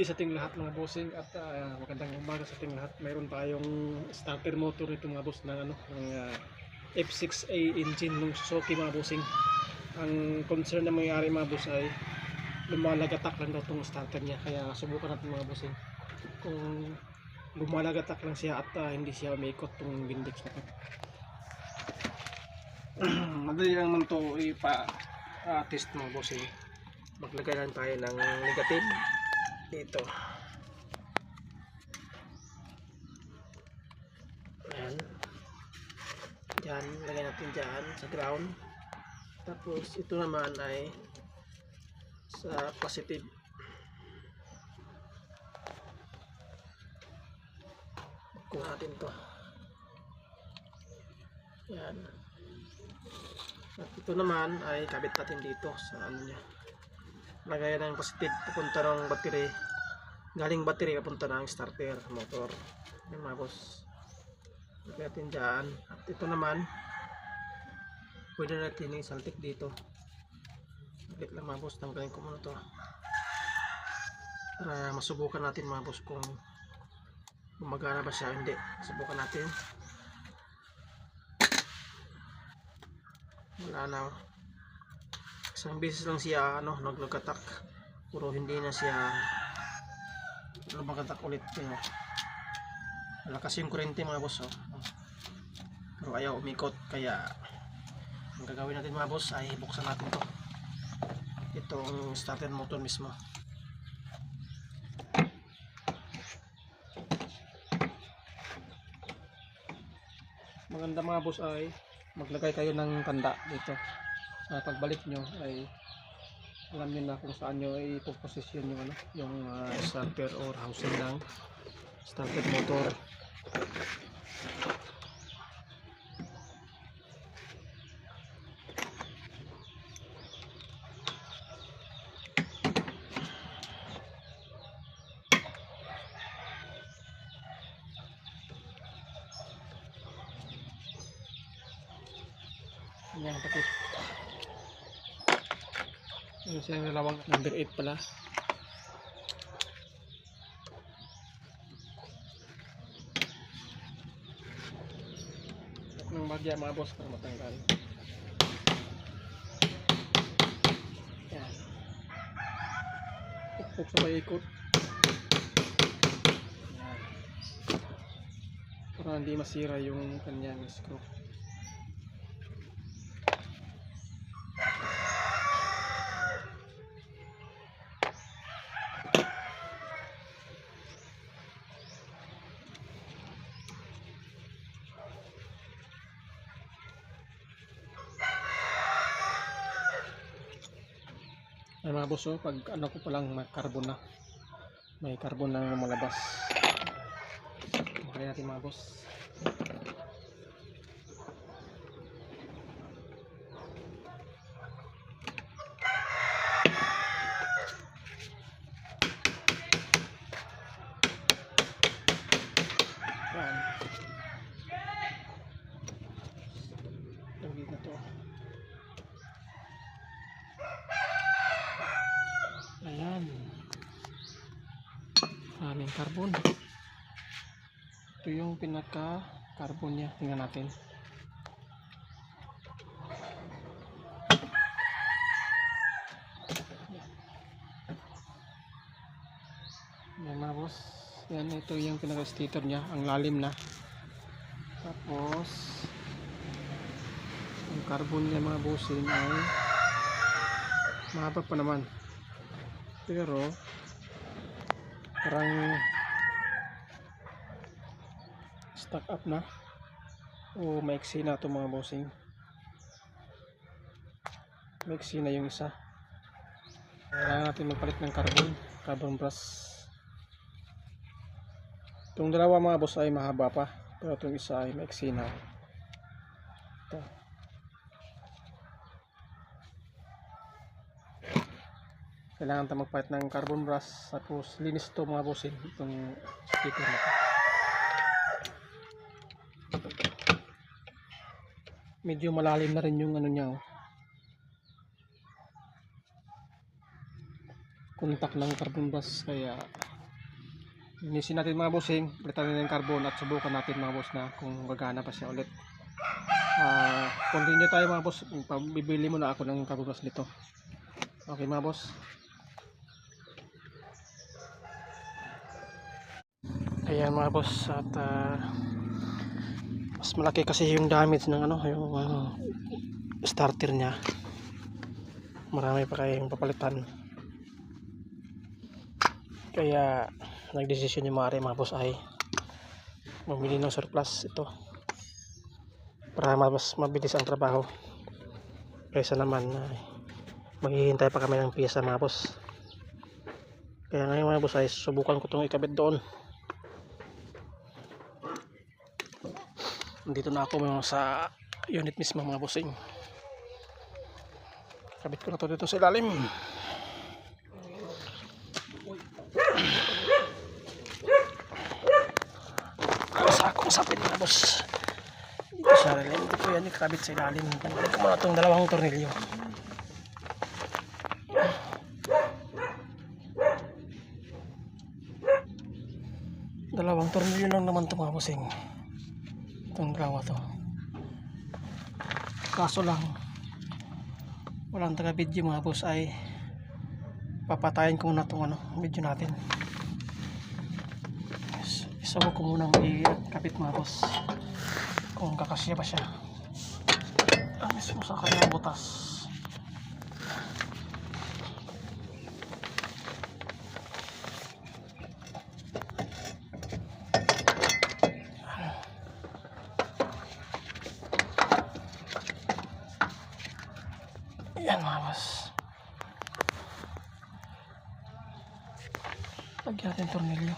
day sa ating lahat mga bossing at ah, magandang umaga sa ating lahat. Mayroon tayong starter motor ito mga boss ng ano ng ah, F6A engine ng Suzuki mga bossing. Ang concern na mangyari mga boss ay lumalagatak lang daw itong starter niya kaya subukan natin mga bossing. Kung lumalagatak lang siya at ah, hindi siya umiikot itong Windex na to. Madali lang man ito ipa-test mga bossing maglagay lang tayo ng negative dito ayan dyan, lagay natin dyan sa ground tapos ito naman ay sa positive kuha natin to yan at ito naman ay kabit natin dito sa ano niya lagay ng positive papunta ng battery. Galing battery papunta ng starter motor. Yung mga boss. Lagay natin dyan at ito naman pwede natin isaltik dito. Saglit lang mga boss. Tanggalin ko muna to. Para masubukan natin mga boss kung gumagana ba siya hindi. Subukan natin. Wala na isang beses lang siya ano naglagatak puro hindi na siya lumagatak ulit yun, oh. malakas yung kurente mga boss oh. pero ayaw umikot kaya ang gagawin natin mga boss ay buksan natin to itong starter motor mismo maganda mga boss ay maglagay kayo ng tanda dito sa pagbalik nyo ay alam niyo na kung saan nyo ipoposisyon yung ano yung ah, starter or housing ng starter motor yan tapos ano siyang nalawag number 8 pala. Ng bagya mga boss para matanggal. Yan. Pukpuk sa yan. Para hindi masira yung kanyang screw Ay mga boss, oh, pag ano ko palang may carbon na. May carbon na lumalabas. Okay natin mga boss. Yan. Tawid na to. Ayan. Maraming carbon. Ito yung pinaka carbon niya. Tingnan natin. Yan mga boss. Yan ito yung pinaka stator niya. Ang lalim na. Tapos ang carbon niya mga bossing ay mahaba pa naman pero parang stuck up na. O maiksi na ito mga bossing. Maiksi na yung isa. Kailangan natin magpalit ng carbon carbon brush itong dalawa mga boss ay mahaba pa. Pero itong isa ay maiksi na. Ito kailangan tayo magpalit ng carbon brush tapos linis to mga bossing itong sticker na medyo malalim na rin yung ano niya oh. contact ng carbon brush kaya Linisin natin mga bossing, palitan ng carbon at subukan natin mga boss na kung gagana pa siya ulit. Ah, continue tayo mga boss. Bibili muna ako ng carburas nito. Okay mga boss. Ayan mga boss at ah, mas malaki kasi yung damage ng ano, yung ah, starter niya. Marami pa kayong papalitan. Kaya nagdesisyon yung mga mga boss ay mamili ng surplus ito para mas mabilis ang trabaho kaysa naman ay maghihintay pa kami ng piyesa mga boss kaya ngayon mga boss ay subukan ko itong ikabit doon dito na ako sa unit mismo mga bossing. Kabit ko na to dito sa ilalim. Sa akong sapin mga boss. Dito sa ilalim. Ko yan ikabit sa ilalim. Tanggalin ko muna itong dalawang tornilyo. Dalawang tornilyo lang naman ito mga bossing itong dalawa to kaso lang walang taga video mga boss ay papatayin ko muna itong ano, video natin. Isawag ko muna i-kapit mga boss kung kakasya ba siya. Ang mismo sa kanyang butas boss lagyan natin tornilyo.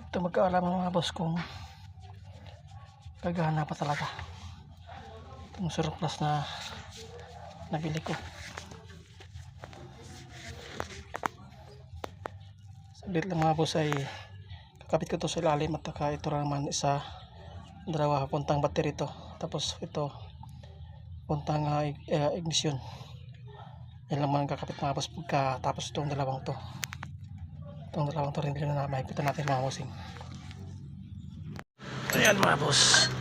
Ito magkaalaman mga boss kung gagana pa talaga itong surplus na nabili ko. Saglit lang mga boss ay kakapit ko to sa ilalim at saka ito naman isa. Dalawa puntang battery to. Tapos ito puntang uh, ignition. Yan lang mga kakapit mga boss pagka tapos itong dalawang to. Itong dalawang tornilyo na mahipitan natin mga bossing. Ayan mga boss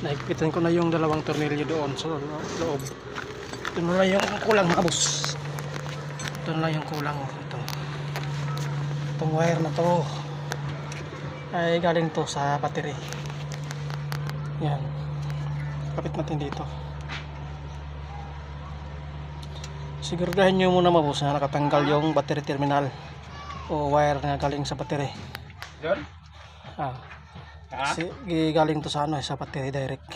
nahipitan ko na yung dalawang tornilyo doon sa loob. Ito na yung kulang mga boss. Ito na yung kulang ito. Itong wire na to ay galing to sa battery. Yan. Kapit natin dito. Siguraduhin nyo muna mga boss na nakatanggal yung battery terminal o wire na galing sa battery. Doon? Ah, Ha? si, galing to sa ano eh, sa battery direct.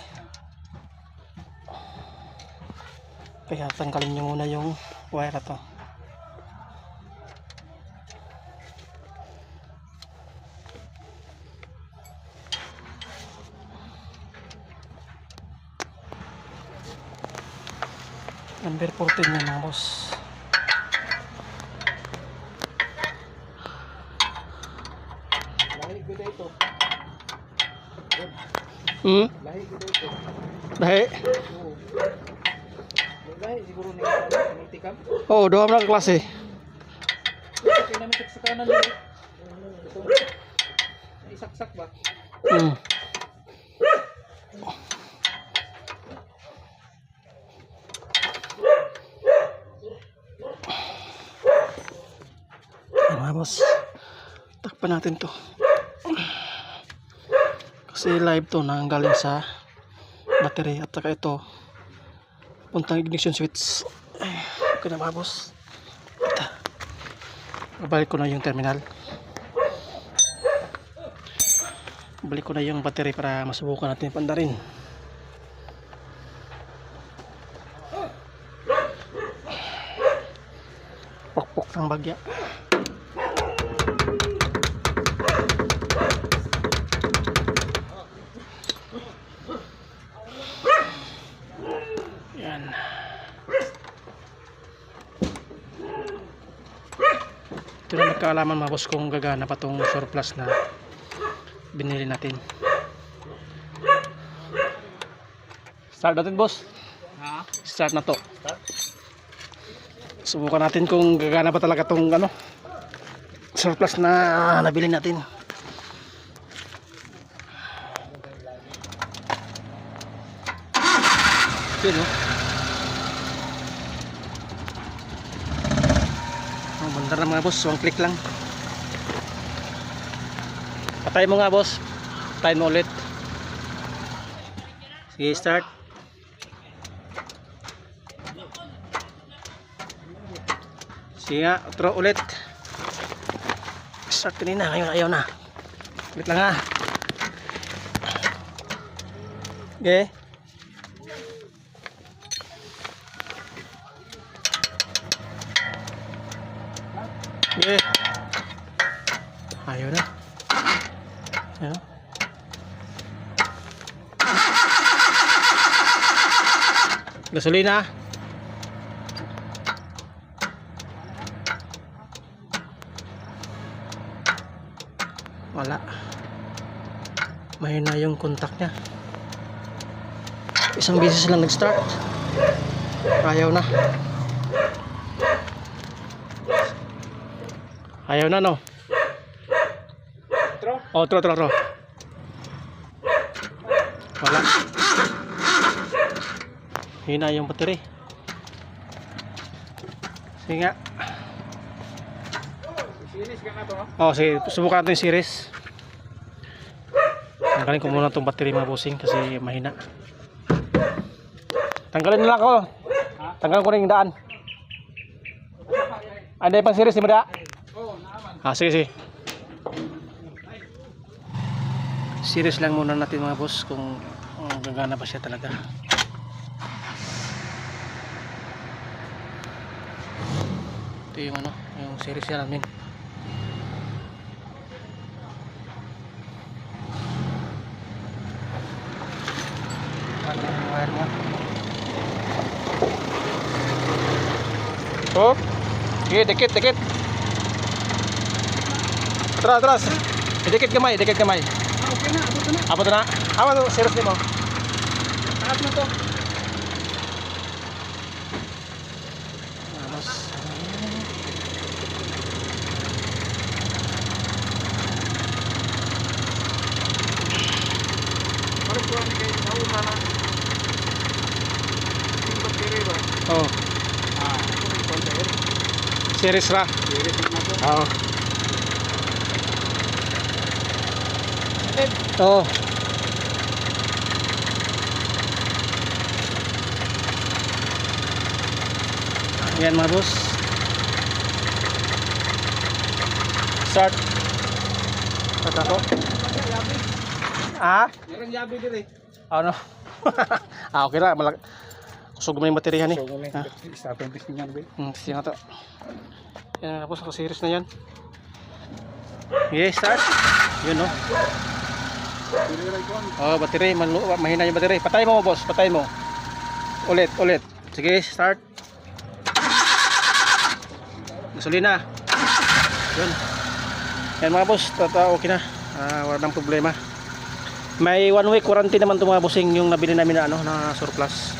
Kaya tanggalin nyo muna yung wire to. Number 14 yun mga boss. Lahi ko dito. Hmm? Lahi ko dito. Dahi? Oo. May Lahi siguro ni ano, nitikam. Oo, oh, doon na klase. Okay naman sa kanan nila. Ito. Isaksak ba? Hmm. Ayan mga boss. Takpan natin to. Kasi live to nanggaling sa battery at saka ito puntang ignition switch. Ay, okay na mga boss. Ito. Babalik ko na yung terminal. balik ko na yung battery para masubukan natin pandarin pokpok ng bagya kaalaman mga boss kung gagana pa tong surplus na binili natin. Start natin boss. Ha? Start na to. Subukan natin kung gagana pa talaga tong ano surplus na nabili natin. Yun oh. Bandar na mga boss, one click lang. Patay mo nga boss. Patay mo ulit. Sige, start. Sige nga, outro ulit. Start kanina, ngayon ayaw na. Ulit lang ha. Okay. Okay. Ayaw na. Ayaw. Gasolina. Wala. Mahina yung contact niya. Isang beses lang nag-start. Ayaw na. Ayaw na no. Tro? Oh, tro, tro, tro. Wala. Hina yung battery. Sige nga. Sinis ka na to. Oh, sige, subukan natin yung series. Tanggalin ko muna itong battery mga bossing kasi mahina. Tanggalin na lang ako. Tanggalin ko na yung daan. Ano yung pang series, di ba da? Oo, naaman. Ah, sige, sige. Series lang muna natin mga boss kung gagana pa siya talaga. Ito yung ano, yung series niya namin. Ano? Oh, sige, dikit, dikit. Atras, atras. Dikit kamay, dikit kamay. Ah, okay na. Ito na. Apa to na? Apa to? Serius mo? Taas na to. Mas. Ano po ang kayo? Nauna na. Yung battery ba? Oh, Ah, ito na yung container. series ra. Sinis na to. Yan mga boss. Start. Start ako. Ah? Meron yabi dire. Ano? ah, okay na. Malag... Kusog baterya ni. So, kung may Ah. test niyan, be. Hmm, siya nga to. Yan na po sa series na yan. Okay, start. Yun no. Oh, battery, malu mahina yung battery. Patay mo, boss, patay mo. Ulit, ulit. Sige, start. Gasolina. Yun. Yan mga boss, tata okay na. Ah, wala nang problema. May one week quarantine naman itong mga bossing yung nabili namin na ano na surplus.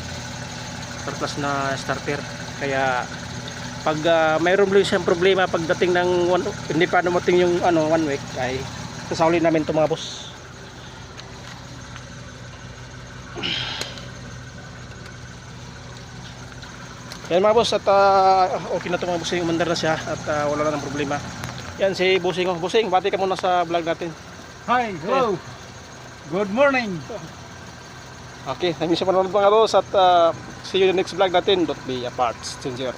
Surplus na starter. Kaya pag uh, mayroon lang siyang problema pagdating ng one, hindi pa dumating yung ano one week ay sasaulin namin itong mga boss. Yan mga boss at ah, okay na ito mga bossing umandar na siya at ah, wala na ng problema. Yan si Busing oh. Busing, bati ka muna sa vlog natin. Hi, hello. Good morning. Okay, you sa panonood mga boss at ah, see you in the next vlog natin. Don't be apart, stranger.